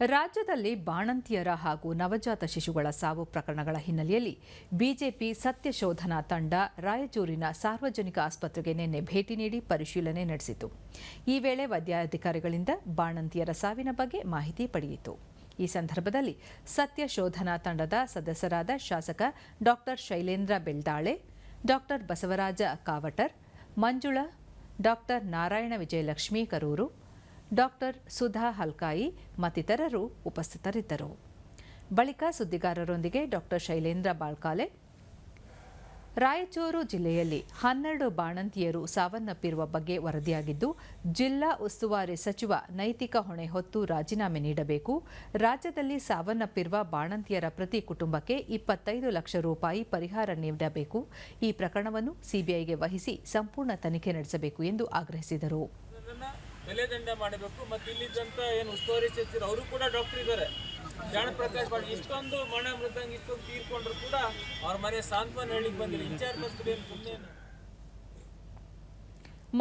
ರಾಜ್ಯದಲ್ಲಿ ಬಾಣಂತಿಯರ ಹಾಗೂ ನವಜಾತ ಶಿಶುಗಳ ಸಾವು ಪ್ರಕರಣಗಳ ಹಿನ್ನೆಲೆಯಲ್ಲಿ ಬಿಜೆಪಿ ಸತ್ಯ ಶೋಧನಾ ತಂಡ ರಾಯಚೂರಿನ ಸಾರ್ವಜನಿಕ ಆಸ್ಪತ್ರೆಗೆ ನಿನ್ನೆ ಭೇಟಿ ನೀಡಿ ಪರಿಶೀಲನೆ ನಡೆಸಿತು. ಈ ವೇಳೆ ವೈದ್ಯಾಧಿಕಾರಿಗಳಿಂದ ಬಾಣಂತಿಯರ ಸಾವಿನ ಬಗ್ಗೆ ಮಾಹಿತಿ ಪಡೆಯಿತು. ಈ ಸಂದರ್ಭದಲ್ಲಿ ಸತ್ಯ ಶೋಧನಾ ತಂಡದ ಸದಸ್ಯರಾದ ಶಾಸಕ doctor Shailendra Beldale doctor Basavaraj Kawatar, Manjula doctor Narayan Vijayalakshmi Karur doctor Sudha Halkai ಮತ್ತಿತರರು ಉಪಸ್ಥಿತರಿದ್ದರು. ಬಳಿಕ ಸುದ್ದಿಗಾರರೊಂದಿಗೆ ಡಾಕ್ಟರ್ ಶೈಲೇಂದ್ರ ಬಾಳ್ಕಾಲೆ. ರಾಯಚೂರು ಜಿಲ್ಲೆಯಲ್ಲಿ ಹನ್ನೆರಡು ಬಾಣಂತಿಯರು ಸಾವನ್ನಪ್ಪಿರುವ ಬಗ್ಗೆ ವರದಿಯಾಗಿದ್ದು, ಜಿಲ್ಲಾ ಉಸ್ತುವಾರಿ ಸಚಿವ ನೈತಿಕ ಹೊಣೆ ಹೊತ್ತು ರಾಜೀನಾಮೆ ನೀಡಬೇಕು. ರಾಜ್ಯದಲ್ಲಿ ಸಾವನ್ನಪ್ಪಿರುವ ಬಾಣಂತಿಯರ ಪ್ರತಿ ಕುಟುಂಬಕ್ಕೆ ಇಪ್ಪತ್ತೈದು ಲಕ್ಷ ರೂಪಾಯಿ ಪರಿಹಾರ ನೀಡಬೇಕು. ಈ ಪ್ರಕರಣವನ್ನು ಸಿಬಿಐಗೆ ವಹಿಸಿ ಸಂಪೂರ್ಣ ತನಿಖೆ ನಡೆಸಬೇಕು ಎಂದು ಆಗ್ರಹಿಸಿದರು. ಬೆಲೆದಂಡ ಮಾಡಬೇಕು ಮತ್ತು ಇಲ್ಲಿದ್ದಂತ ಏನು ಉಸ್ತುವಾರಿ ಸಚಿವರು ಅವರು ಕೂಡ ಡಾಕ್ಟರ್ ಇದ್ದಾರೆ. ಜಾಣ ಪ್ರಕಾಶ್ ಪಾಟೀಲ್ ಇಷ್ಟೊಂದು ಮಣ ಮೃದಂಗ, ಇಷ್ಟೊಂದು ತೀರ್ಕೊಂಡ್ರು ಕೂಡ ಅವ್ರ ಮನೆ ಸಾಂತ್ವನ ಹೇಳಿಕ್ ಬಂದಿಲ್ಲ. ಮಂತ್ರಿ ಏನು ಸುಮ್ಮನೆ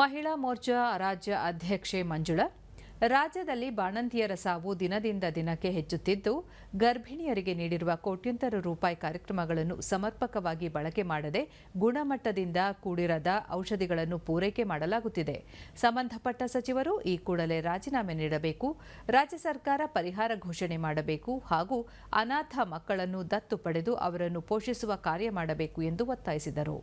ಮಹಿಳಾ ಮೋರ್ಚಾ ರಾಜ್ಯ ಅಧ್ಯಕ್ಷೆ ಮಂಜುಳಾ ರಾಜ್ಯದಲ್ಲಿ ಬಾಣಂತಿಯರ ಸಾವು ದಿನದಿಂದ ದಿನಕ್ಕೆ ಹೆಚ್ಚುತ್ತಿದ್ದು, ಗರ್ಭಿಣಿಯರಿಗೆ ನೀಡಿರುವ ಕೋಟ್ಯಂತರ ರೂಪಾಯಿ ಕಾರ್ಯಕ್ರಮಗಳನ್ನು ಸಮರ್ಪಕವಾಗಿ ಬಳಕೆ ಮಾಡದೆ ಗುಣಮಟ್ಟದಿಂದ ಕೂಡಿರದ ಔಷಧಿಗಳನ್ನು ಪೂರೈಕೆ ಮಾಡಲಾಗುತ್ತಿದೆ. ಸಂಬಂಧಪಟ್ಟ ಸಚಿವರು ಈ ಕೂಡಲೇ ರಾಜೀನಾಮೆ ನೀಡಬೇಕು, ರಾಜ್ಯ ಸರ್ಕಾರ ಪರಿಹಾರ ಘೋಷಣೆ ಮಾಡಬೇಕು ಹಾಗೂ ಅನಾಥ ಮಕ್ಕಳನ್ನು ದತ್ತು ಪಡೆದು ಅವರನ್ನು ಪೋಷಿಸುವ ಕಾರ್ಯ ಮಾಡಬೇಕು ಎಂದು ಒತ್ತಾಯಿಸಿದರು.